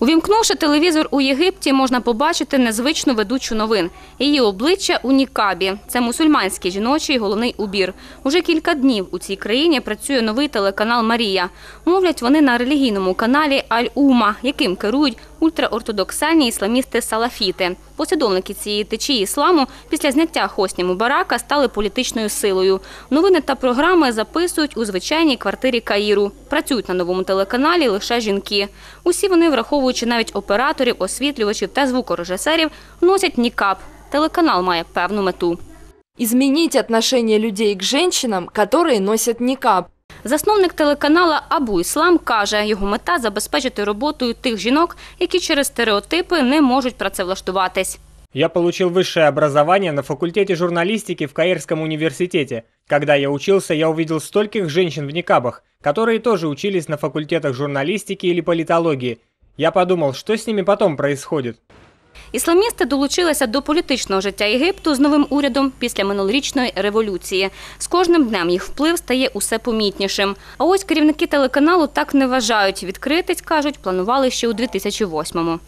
Увімкнувши телевізор у Єгипті, можна побачити незвичну ведучу новин. Її обличчя у Нікабі. Це мусульманський жіночий головний убір. Уже кілька днів у цій країні працює новий телеканал Марія. Мовлять вони на релігійному каналі Аль-Ума, яким керують ультраортодоксальні ісламісти-салафіти. Послідовники цієї течії ісламу після зняття Хосні Мубарака стали політичною силою. Новини та програми записують у звичайній квартирі Каїру. Працюють на новому телеканалі лише жінки. Усі вони, враховуючи навіть операторів, освітлювачів та звукорежисерів, носять нікап. Телеканал має певну мету. Изменить отношение людей к женщинам, которые носят никаб. Засновник телеканала Абу Іслам каже, його мета забезпечити роботою тих жінок, які через стереотипи не можуть працевлаштуватись. Я получил высшее образование на факультете журналистики в Каирском университете. Когда я учился, я увидел стольких женщин в никабах, которые тоже учились на факультетах журналистики или политологии. Я подумал, что с ними потом происходит. Ісламісти долучилися до політичного життя Єгипту з новим урядом після минулорічної революції. З кожним днем їх вплив стає усе помітнішим. А ось керівники телеканалу так не вважають. Відкритись, кажуть, планували ще у 2008-му.